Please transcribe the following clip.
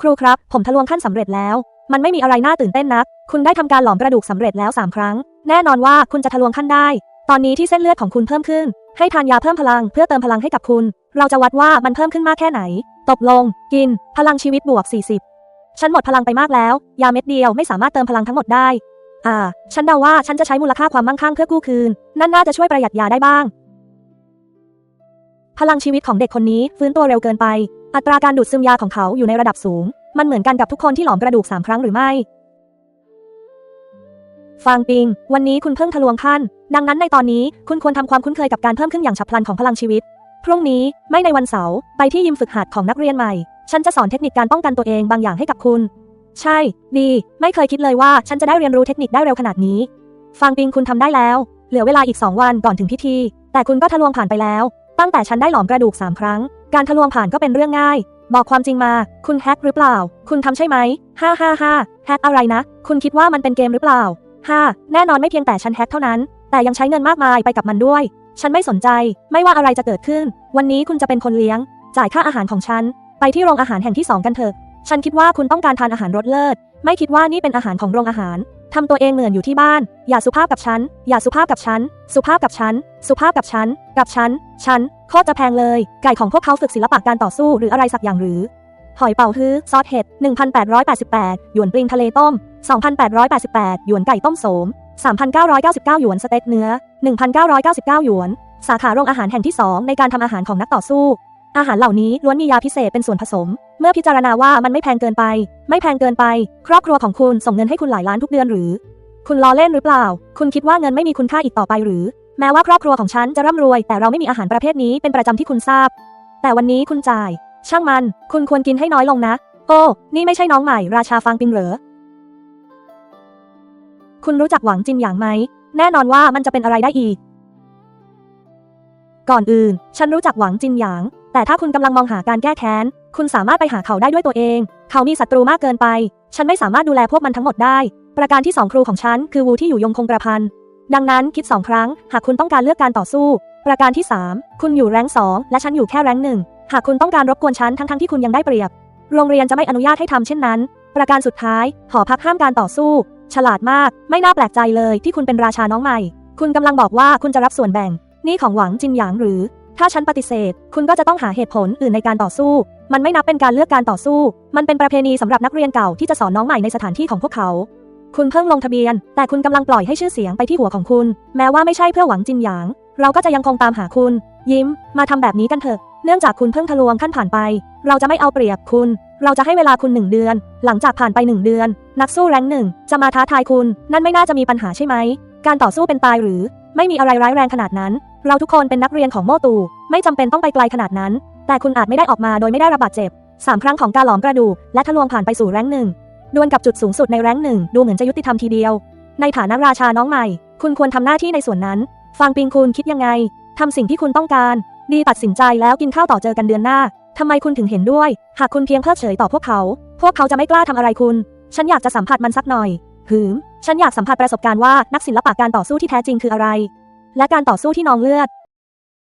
ครูครับ ผมทะลวงขั้นสำเร็จแล้ว มันไม่มีอะไรน่าตื่นเต้นนัก คุณได้ทำการหลอมกระดูกสำเร็จแล้ว3ครั้ง แน่นอนว่าคุณจะทะลวงขั้นได้ ตอนนี้ที่เส้นเลือดของคุณเพิ่มขึ้น ให้ทานยาเพิ่มพลังเพื่อเติมพลังให้กับคุณ เราจะวัดว่ามันเพิ่มขึ้นมากแค่ไหน ตกลง กิน พลังชีวิตบวก 40 ฉันหมดพลังไปมากแล้ว ยาเม็ดเดียวไม่สามารถเติมพลังทั้งหมดได้ อ่า ฉันเดาว่าฉันจะใช้มูลค่าความมั่งคั่งเพื่อกู้คืน นั่นน่าจะช่วยประหยัดยาได้บ้าง พลังชีวิตของเด็กคนนี้ฟื้นตัวเร็วเกินไป อัตราการดูดซึมยาของเขาอยู่ในระดับสูง มันเหมือนกันกับทุกคนที่หลอมกระดูกสามครั้งหรือไม่ฟางปิง วันนี้คุณเพิ่งทะลวงขั้น ดังนั้นในตอนนี้คุณควรทำความคุ้นเคยกับการเพิ่มขึ้นอย่างฉับพลันของพลังชีวิต พรุ่งนี้ไม่ในวันเสาร์ไปที่ยิมฝึกหัดของนักเรียนใหม่ ฉันจะสอนเทคนิคการป้องกันตัวเองบางอย่างให้กับคุณ ใช่ ดี ไม่เคยคิดเลยว่าฉันจะได้เรียนรู้เทคนิคได้เร็วขนาดนี้ ฟางปิงคุณทำได้แล้ว เหลือเวลาอีก 2 วันก่อนถึงพิธี แต่คุณก็ทะลวงผ่านไปแล้ว ตั้งแต่ฉันได้หลอมกระดูก3ครั้ง การทะลวงผ่านก็เป็นเรื่องง่าย บอกความจริงมา คุณแฮกหรือเปล่า คุณทำใช่ไหมฮ่าฮ่าฮ่าแฮกอะไรนะ คุณคิดว่ามันเป็นเกมหรือเปล่าฮ่าแน่นอนไม่เพียงแต่ฉันแฮกเท่านั้น แต่ยังใช้เงินมากมายไปกับมันด้วย ฉันไม่สนใจ ไม่ว่าอะไรจะเกิดขึ้น วันนี้คุณจะเป็นคนเลี้ยง จ่ายค่าอาหารของฉัน ไปที่โรงอาหารแห่งที่สองกันเถอะ ฉันคิดว่าคุณต้องการทานอาหารรสเลิศ ไม่คิดว่านี่เป็นอาหารของโรงอาหาร ทำตัวเองเหมือนอยู่ที่บ้าน อย่าสุภาพกับฉัน อย่าสุภาพกับฉัน สุภาพกับฉัน สุภาพกับฉัน กับฉัน ฉัน โคตรจะแพงเลย ไก่ของพวกเขาฝึกศิลปะการต่อสู้หรืออะไรสักอย่างหรือ หอยเป่าฮื้อ ซอสเห็ด 1,888 หยวนปลิงทะเลต้ม 2,888 หยวนไก่ต้มโสม 3,999 หยวนสเต็กเนื้อ 1,999 หยวน สาขาโรงอาหารแห่งที่ 2 ในการทำอาหารของนักต่อสู้ อาหารเหล่านี้ล้วนมียาพิเศษเป็นส่วนผสม เมื่อพิจารณาว่ามันไม่แพงเกินไป ไม่แพงเกินไป ครอบครัวของคุณส่งเงินให้คุณหลายล้านทุกเดือนหรือ คุณล้อเล่นหรือเปล่า คุณคิดว่าเงินไม่มีคุณค่าอีกต่อไปหรือ แม้ว่าครอบครัวของฉันจะร่ำรวย แต่เราไม่มีอาหารประเภทนี้เป็นประจำที่คุณทราบ แต่วันนี้คุณจ่าย ช่างมัน คุณควรกินให้น้อยลงนะ โอ้ นี่ไม่ใช่น้องใหม่ ราชาฟางปิงเหรอ คุณรู้จักหวังจินหยางไหม แน่นอนว่ามันจะเป็นอะไรได้อีก ก่อนอื่น ฉันรู้จักหวังจินหยาง แต่ถ้าคุณกำลังมองหาการแก้แค้น คุณสามารถไปหาเขาได้ด้วยตัวเอง เขามีศัตรูมากเกินไป ฉันไม่สามารถดูแลพวกมันทั้งหมดได้ ประการที่สองครูของฉันคือวูที่อยู่ยงคงกระพัน ดังนั้นคิดสองครั้ง หากคุณต้องการเลือกการต่อสู้ ประการที่ 3 คุณอยู่แรงสองและฉันอยู่แค่แรงหนึ่งหากคุณต้องการรบกวนฉันทั้งๆที่คุณยังได้เปรียบ โรงเรียนจะไม่อนุญาตให้ทำเช่นนั้น ประการสุดท้าย หอพักห้ามการต่อสู้ ฉลาดมาก ไม่น่าแปลกใจเลยที่คุณเป็นราชาน้องใหม่ คุณกำลังบอกว่าคุณจะรับส่วนแบ่ง นี่ของหวังจินหยางหรือ ถ้าฉันปฏิเสธ คุณก็จะต้องหาเหตุผลอื่นในการต่อสู้ มันไม่นับเป็นการเลือกการต่อสู้ มันเป็นประเพณีสำหรับนักเรียนเก่าที่จะสอนน้องใหม่ในสถานที่ของพวกเขา คุณเพิ่งลงทะเบียน แต่คุณกำลังปล่อยให้ชื่อเสียงไปที่หัวของคุณ แม้ว่าไม่ใช่เพื่อหวังจินหยาง เราก็จะยังคงตามหาคุณ ยิ้ม มาทำแบบนี้กันเถอะ เนื่องจากคุณเพิ่งทะลวงขั้นผ่านไป เราจะไม่เอาเปรียบคุณ เราจะให้เวลาคุณหนึ่งเดือน หลังจากผ่านไปหนึ่งเดือน นักสู้แรงหนึ่งจะมาท้าทายคุณ นั่นไม่น่าจะมีปัญหาใช่ไหม การต่อสู้เป็นตายหรือ ไม่มีอะไรร้ายแรงขนาดนั้น เราทุกคนเป็นนักเรียนของโมตู ไม่จำเป็นต้องไปไกลขนาดนั้น แต่คุณอาจไม่ได้ออกมาโดยไม่ได้รับบาดเจ็บสามครั้งของการหลอมกระดูกและทะลวงผ่านไปสู่แรงหนึ่งดวลกับจุดสูงสุดในแรงหนึ่งดูเหมือนจะยุติธรรมทีเดียว ในฐานะราชาน้องใหม่ คุณควรทำหน้าที่ในส่วนนั้น ฟังปิงคุณคิดยังไงทำสิ่งที่คุณต้องการ ดีตัดสินใจแล้วกินข้าวต่อเจอกันเดือนหน้าทำไมคุณถึงเห็นด้วย หากคุณเพียงเพิกเฉยต่อพวกเขา พวกเขาจะไม่กล้าทำอะไรคุณ ฉันอยากจะสัมผัสมันสักหน่อยหืม ฉันอยากสัมผัสประสบการณ์ว่านักศิลปะการต่อสู้ที่แท้จริงคืออะไร และการต่อสู้ที่นองเลือด